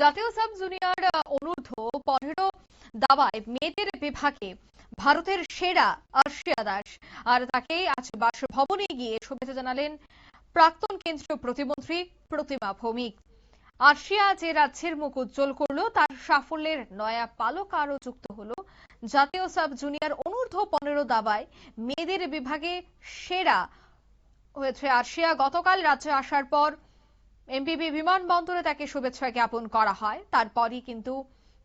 জাতীয় sub junior অনূর্ধ্ব পনেরো দাবায় মেয়েদের বিভাগে ভারতের সেরা আর্শিয়া দাস। আর তাকে আজ বাসভবনে গিয়ে শুভেচ্ছা জানালেন প্রাক্তন কেন্দ্রীয় প্রতিমন্ত্রী প্রতিমা ভৌমিক। আর্শিয়া যে রাজ্যের মুখ উজ্জ্বল করল, তার সাফল্যের নয়া পালক আরও যুক্ত হলো। জাতীয় সাব জুনিয়র অনূর্ধ্ব পনেরো দাবায় মেয়েদের বিভাগে সেরা হয়েছে আর্শিয়া। গতকাল রাজ্যে আসার পর এমপিবি বিমানবন্দরে তাকে শুভেচ্ছা জ্ঞাপন করা হয়। তারপরই কিন্তু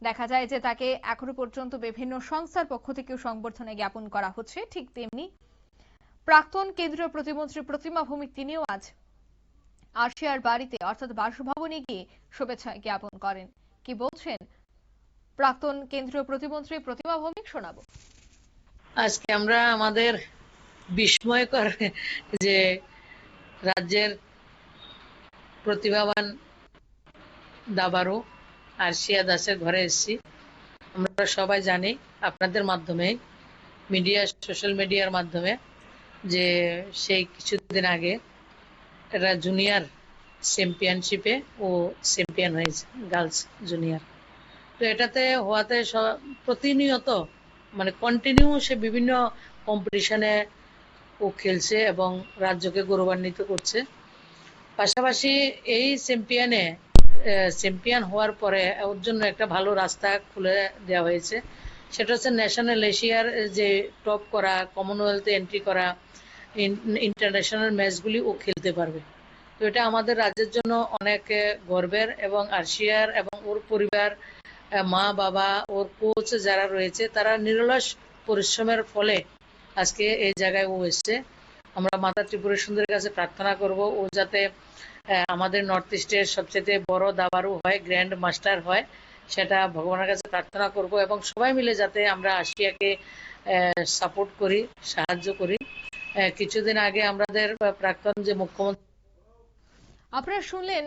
দেখা যায় যে তাকে এখনও পর্যন্ত বিভিন্ন সংস্থার পক্ষ থেকেও সংবর্ধনা জ্ঞাপন করা হচ্ছে। ঠিক তেমনি প্রাক্তন কেন্দ্রীয় প্রতিমন্ত্রী প্রতিমা ভৌমিক তিনিও আজ আর্শিয়ার বাড়িতে, অর্থাৎ বাসভবনে গিয়ে শুভেচ্ছা জ্ঞাপন করেন। কি বলছেন প্রাক্তন কেন্দ্রীয় প্রতিমন্ত্রী প্রতিমা ভৌমিক শোনাবো। আজকে আমরা আমাদের বিস্ময়কর যে রাজ্যের প্রতিভাবান দাবারু আরশিয়া দাসের ঘরে এসেছি। আমরা সবাই জানি আপনাদের মাধ্যমে, মিডিয়া, সোশ্যাল মিডিয়ার মাধ্যমে, যে সেই কিছুদিন আগে একটা জুনিয়র চ্যাম্পিয়নশিপে ও চ্যাম্পিয়ন হয়েছে, গার্লস জুনিয়র। তো এটাতে হওয়াতে প্রতিনিয়ত মানে কন্টিনিউ সে বিভিন্ন কম্পিটিশনে ও খেলছে এবং রাজ্যকে গৌরবান্বিত করছে। পাশাপাশি এই চ্যাম্পিয়নে চ্যাম্পিয়ন হওয়ার পরে ওর জন্য একটা ভালো রাস্তা খুলে দেওয়া হয়েছে। সেটা হচ্ছে ন্যাশনাল এশিয়ার যে টপ করা কমনওয়েলথে এন্ট্রি করা ইন্টারন্যাশনাল ম্যাচগুলি ও খেলতে পারবে। তো এটা আমাদের রাজ্যের জন্য অনেক গর্বের এবং আর্শিয়ার এবং ওর পরিবার মা, বাবা, ওর কোচ যারা রয়েছে, তারা নিরলস পরিশ্রমের ফলে আজকে এই জায়গায় ও এসছে। আমরা মাতা ত্রিপুরা সুন্দরের কাছে প্রার্থনা করব। ও যাতে আমাদের নর্থ ইস্টের সবচেয়ে বড় দাবারু হয় গ্র্যান্ড মাস্টার হয়, সেটা ভগবানের কাছে প্রার্থনা করব এবং সবাই মিলে যাতে আমরা আশিয়াকে সাপোর্ট করি, সাহায্য করি। কিছুদিন আগে আমাদের প্রাক্তন যে মুখ্যমন্ত্রী আপনারা শুনলেন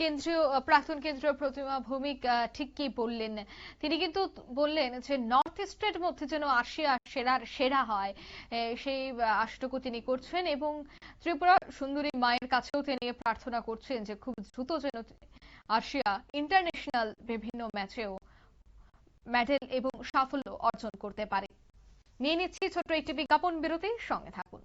কেন্দ্রীয় প্রাক্তন কেন্দ্রীয় প্রতিমা ভৌমিক ঠিক কি বললেন? তিনি কিন্তু বললেন যে নর্থ ইস্টের মধ্যে যেন আশিয়া সেরার সেরা হয় সেই আশটুকু তিনি করছেন এবং ত্রিপুরা সুন্দরী মায়ের কাছেও তিনি প্রার্থনা করছেন যে খুব দ্রুত যেন আশিয়া ইন্টারন্যাশনাল বিভিন্ন ম্যাচেও মেডেল এবং সাফল্য অর্জন করতে পারে। নিয়ে নিচ্ছি ছোট্ট একটি বিজ্ঞাপন বিরতি, সঙ্গে থাকুন।